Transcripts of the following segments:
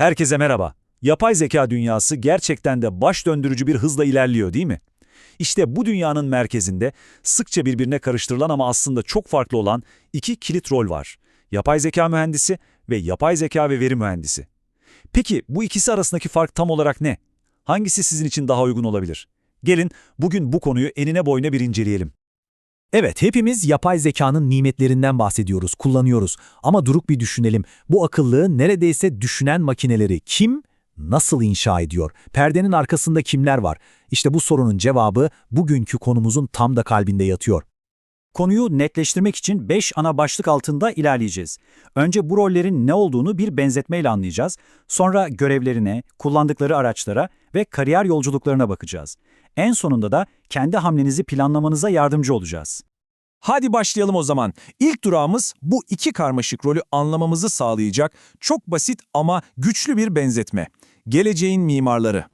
Herkese merhaba. Yapay zeka dünyası gerçekten de baş döndürücü bir hızla ilerliyor değil mi? İşte bu dünyanın merkezinde sıkça birbirine karıştırılan ama aslında çok farklı olan iki kilit rol var. Yapay zeka mühendisi ve yapay zeka ve veri mühendisi. Peki bu ikisi arasındaki fark tam olarak ne? Hangisi sizin için daha uygun olabilir? Gelin bugün bu konuyu enine boyuna bir inceleyelim. Evet, hepimiz yapay zekanın nimetlerinden bahsediyoruz, kullanıyoruz. Ama durup bir düşünelim. Bu akıllı, neredeyse düşünen makineleri kim, nasıl inşa ediyor? Perdenin arkasında kimler var? İşte bu sorunun cevabı bugünkü konumuzun tam da kalbinde yatıyor. Konuyu netleştirmek için 5 ana başlık altında ilerleyeceğiz. Önce bu rollerin ne olduğunu bir benzetmeyle anlayacağız. Sonra görevlerine, kullandıkları araçlara ve kariyer yolculuklarına bakacağız. En sonunda da kendi hamlenizi planlamanıza yardımcı olacağız. Hadi başlayalım o zaman. İlk durağımız bu iki karmaşık rolü anlamamızı sağlayacak çok basit ama güçlü bir benzetme. Geleceğin mimarları.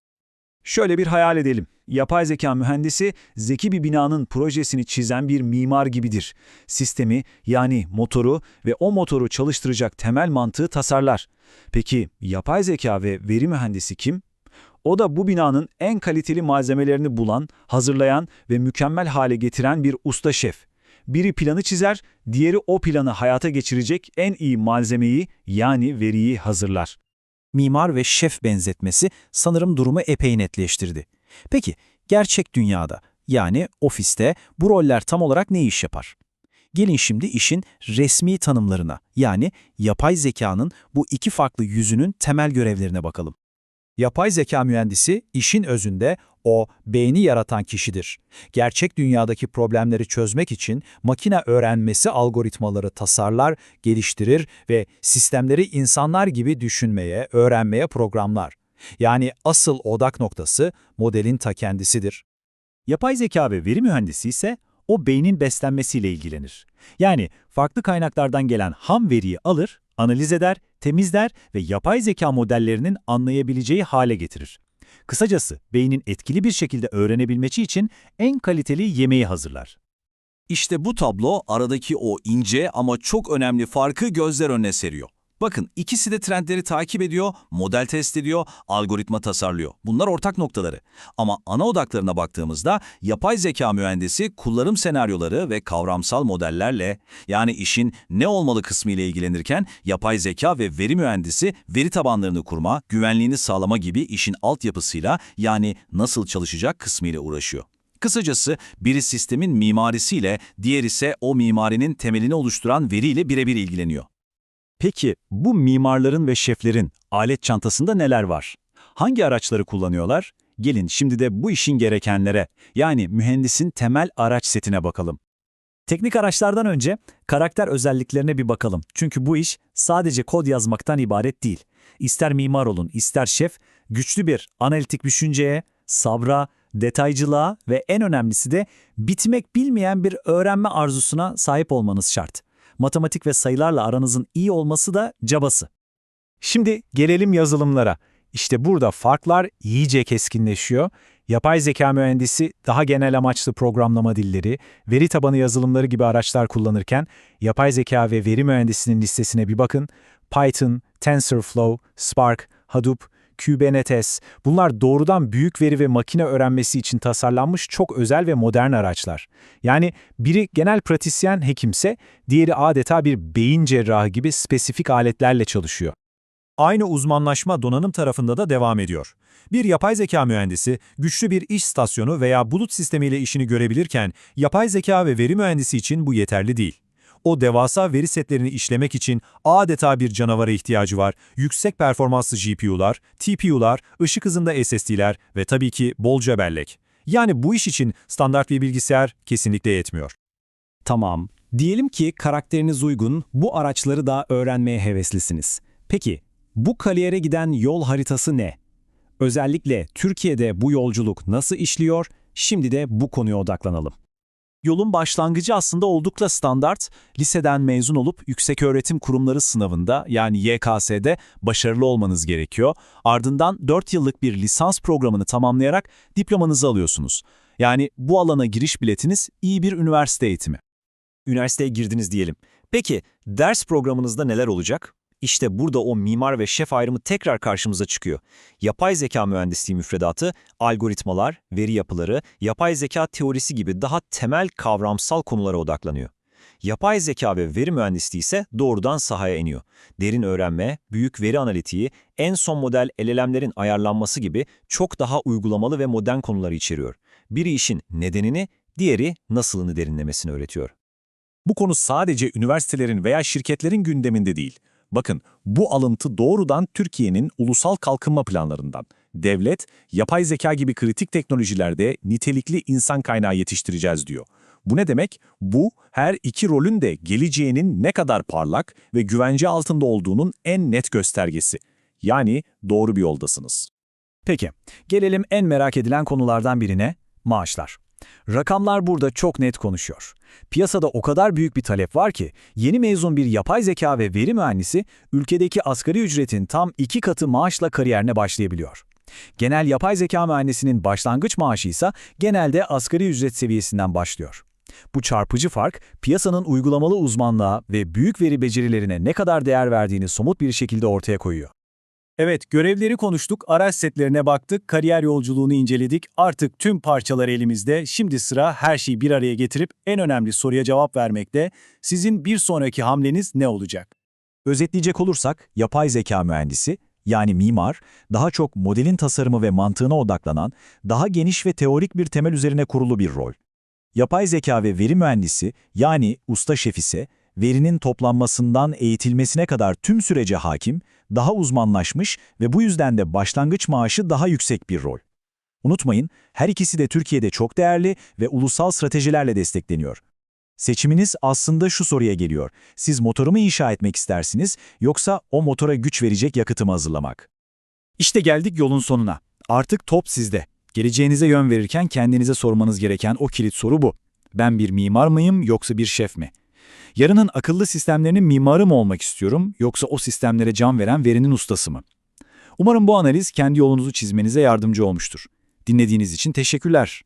Şöyle bir hayal edelim. Yapay zeka mühendisi zeki bir binanın projesini çizen bir mimar gibidir. Sistemi yani motoru ve o motoru çalıştıracak temel mantığı tasarlar. Peki yapay zeka ve veri mühendisi kim? O da bu binanın en kaliteli malzemelerini bulan, hazırlayan ve mükemmel hale getiren bir usta şef. Biri planı çizer, diğeri o planı hayata geçirecek en iyi malzemeyi yani veriyi hazırlar. Mimar ve şef benzetmesi sanırım durumu epey netleştirdi. Peki, gerçek dünyada yani ofiste bu roller tam olarak ne iş yapar? Gelin şimdi işin resmi tanımlarına yani yapay zekanın bu iki farklı yüzünün temel görevlerine bakalım. Yapay zeka mühendisi işin özünde o beyni yaratan kişidir. Gerçek dünyadaki problemleri çözmek için makine öğrenmesi algoritmaları tasarlar, geliştirir ve sistemleri insanlar gibi düşünmeye, öğrenmeye programlar. Yani asıl odak noktası modelin ta kendisidir. Yapay zeka ve veri mühendisi ise o beynin beslenmesiyle ilgilenir. Yani farklı kaynaklardan gelen ham veriyi alır, analiz eder, temizler ve yapay zeka modellerinin anlayabileceği hale getirir. Kısacası beynin etkili bir şekilde öğrenebilmesi için en kaliteli yemeği hazırlar. İşte bu tablo aradaki o ince ama çok önemli farkı gözler önüne seriyor. Bakın ikisi de trendleri takip ediyor, model test ediyor, algoritma tasarlıyor. Bunlar ortak noktaları. Ama ana odaklarına baktığımızda yapay zeka mühendisi kullanım senaryoları ve kavramsal modellerle yani işin ne olmalı kısmı ile ilgilenirken yapay zeka ve veri mühendisi veri tabanlarını kurma, güvenliğini sağlama gibi işin altyapısıyla yani nasıl çalışacak kısmı ile uğraşıyor. Kısacası biri sistemin mimarisiyle, diğer ise o mimarinin temelini oluşturan veriyle birebir ilgileniyor. Peki bu mimarların ve şeflerin alet çantasında neler var? Hangi araçları kullanıyorlar? Gelin şimdi de bu işin gerekenlere, yani mühendisin temel araç setine bakalım. Teknik araçlardan önce karakter özelliklerine bir bakalım. Çünkü bu iş sadece kod yazmaktan ibaret değil. İster mimar olun, ister şef, güçlü bir analitik düşünceye, sabra, detaycılığa ve en önemlisi de bitmek bilmeyen bir öğrenme arzusuna sahip olmanız şart. Matematik ve sayılarla aranızın iyi olması da cabası. Şimdi gelelim yazılımlara. İşte burada farklar iyice keskinleşiyor. Yapay zeka mühendisi daha genel amaçlı programlama dilleri, veri tabanı yazılımları gibi araçlar kullanırken, yapay zeka ve veri mühendisinin listesine bir bakın. Python, TensorFlow, Spark, Hadoop, Kubernetes, bunlar doğrudan büyük veri ve makine öğrenmesi için tasarlanmış çok özel ve modern araçlar. Yani biri genel pratisyen hekimse, diğeri adeta bir beyin cerrahı gibi spesifik aletlerle çalışıyor. Aynı uzmanlaşma donanım tarafında da devam ediyor. Bir yapay zeka mühendisi güçlü bir iş stasyonu veya bulut sistemiyle işini görebilirken, yapay zeka ve veri mühendisi için bu yeterli değil. O devasa veri setlerini işlemek için adeta bir canavara ihtiyacı var. Yüksek performanslı GPU'lar, TPU'lar, ışık hızında SSD'ler ve tabii ki bolca bellek. Yani bu iş için standart bir bilgisayar kesinlikle yetmiyor. Tamam. Diyelim ki karakteriniz uygun, bu araçları da öğrenmeye heveslisiniz. Peki, bu kariyere giden yol haritası ne? Özellikle Türkiye'de bu yolculuk nasıl işliyor? Şimdi de bu konuya odaklanalım. Yolun başlangıcı aslında oldukça standart. Liseden mezun olup yükseköğretim kurumları sınavında yani YKS'de başarılı olmanız gerekiyor. Ardından 4 yıllık bir lisans programını tamamlayarak diplomanızı alıyorsunuz. Yani bu alana giriş biletiniz iyi bir üniversite eğitimi. Üniversiteye girdiniz diyelim. Peki ders programınızda neler olacak? İşte burada o mimar ve şef ayrımı tekrar karşımıza çıkıyor. Yapay zeka mühendisliği müfredatı, algoritmalar, veri yapıları, yapay zeka teorisi gibi daha temel kavramsal konulara odaklanıyor. Yapay zeka ve veri mühendisliği ise doğrudan sahaya iniyor. Derin öğrenme, büyük veri analitiği, en son model LLM'lerin ayarlanması gibi çok daha uygulamalı ve modern konuları içeriyor. Biri işin nedenini, diğeri nasılını derinlemesine öğretiyor. Bu konu sadece üniversitelerin veya şirketlerin gündeminde değil. Bakın, bu alıntı doğrudan Türkiye'nin ulusal kalkınma planlarından. Devlet, yapay zeka gibi kritik teknolojilerde nitelikli insan kaynağı yetiştireceğiz diyor. Bu ne demek? Bu, her iki rolün de geleceğinin ne kadar parlak ve güvence altında olduğunun en net göstergesi. Yani doğru bir yoldasınız. Peki, gelelim en merak edilen konulardan birine, maaşlar. Rakamlar burada çok net konuşuyor. Piyasada o kadar büyük bir talep var ki, yeni mezun bir yapay zeka ve veri mühendisi, ülkedeki asgari ücretin tam iki katı maaşla kariyerine başlayabiliyor. Genel yapay zeka mühendisinin başlangıç maaşı ise genelde asgari ücret seviyesinden başlıyor. Bu çarpıcı fark, piyasanın uygulamalı uzmanlığa ve büyük veri becerilerine ne kadar değer verdiğini somut bir şekilde ortaya koyuyor. Evet, görevleri konuştuk, araç setlerine baktık, kariyer yolculuğunu inceledik. Artık tüm parçalar elimizde. Şimdi sıra her şeyi bir araya getirip en önemli soruya cevap vermekte. Sizin bir sonraki hamleniz ne olacak? Özetleyecek olursak, yapay zeka mühendisi, yani mimar, daha çok modelin tasarımı ve mantığına odaklanan, daha geniş ve teorik bir temel üzerine kurulu bir rol. Yapay zeka ve veri mühendisi, yani usta şef ise, verinin toplanmasından eğitilmesine kadar tüm sürece hakim, daha uzmanlaşmış ve bu yüzden de başlangıç maaşı daha yüksek bir rol. Unutmayın, her ikisi de Türkiye'de çok değerli ve ulusal stratejilerle destekleniyor. Seçiminiz aslında şu soruya geliyor. Siz motoru mu inşa etmek istersiniz yoksa o motora güç verecek yakıtı mı hazırlamak? İşte geldik yolun sonuna. Artık top sizde. Geleceğinize yön verirken kendinize sormanız gereken o kilit soru bu. Ben bir mimar mıyım yoksa bir şef mi? Yarının akıllı sistemlerinin mimarı mı olmak istiyorum yoksa o sistemlere can veren verinin ustası mı? Umarım bu analiz kendi yolunuzu çizmenize yardımcı olmuştur. Dinlediğiniz için teşekkürler.